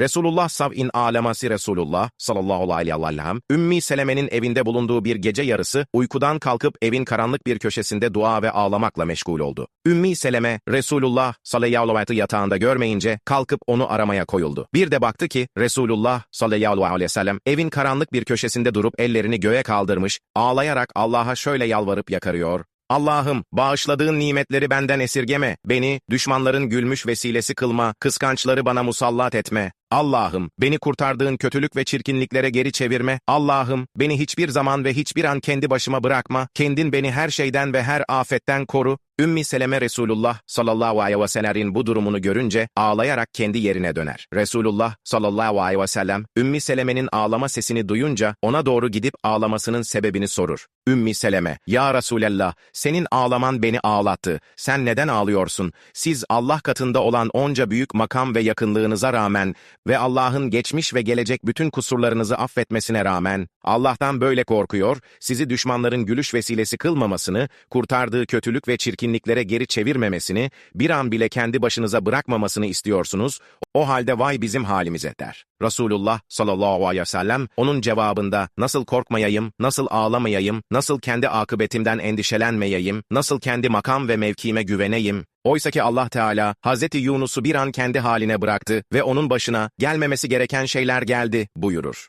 Resulullah sav'in alemasi Resulullah sallallahu aleyhi ve sellem, Ümmi Seleme'nin evinde bulunduğu bir gece yarısı uykudan kalkıp evin karanlık bir köşesinde dua ve ağlamakla meşgul oldu. Ümmi Seleme, Resulullah sallallahu aleyhi ve yatağında görmeyince kalkıp onu aramaya koyuldu. Bir de baktı ki Resulullah sallallahu aleyhi ve sellem evin karanlık bir köşesinde durup ellerini göğe kaldırmış, ağlayarak Allah'a şöyle yalvarıp yakarıyor. Allah'ım bağışladığın nimetleri benden esirgeme, beni düşmanların gülmüş vesilesi kılma, kıskançları bana musallat etme. Allah'ım beni kurtardığın kötülük ve çirkinliklere geri çevirme. Allah'ım beni hiçbir zaman ve hiçbir an kendi başıma bırakma. Kendin beni her şeyden ve her afetten koru. Ümmi Seleme Resulullah sallallahu aleyhi ve sellem'in bu durumunu görünce ağlayarak kendi yerine döner. Resulullah sallallahu aleyhi ve sellem Ümmi Seleme'nin ağlama sesini duyunca ona doğru gidip ağlamasının sebebini sorur. Ümmi Seleme, Ya Resulallah, senin ağlaman beni ağlattı. Sen neden ağlıyorsun? Siz Allah katında olan onca büyük makam ve yakınlığınıza rağmen ve Allah'ın geçmiş ve gelecek bütün kusurlarınızı affetmesine rağmen, Allah'tan böyle korkuyor, sizi düşmanların gülüş vesilesi kılmamasını, kurtardığı kötülük ve çirkinliklere geri çevirmemesini, bir an bile kendi başınıza bırakmamasını istiyorsunuz, o halde vay bizim halimize der. Resulullah sallallahu aleyhi ve sellem onun cevabında nasıl korkmayayım, nasıl ağlamayayım, nasıl kendi akıbetimden endişelenmeyeyim, nasıl kendi makam ve mevkime güveneyim, Oysa ki Allah Teala Hazreti Yunus'u bir an kendi haline bıraktı ve onun başına gelmemesi gereken şeyler geldi buyurur.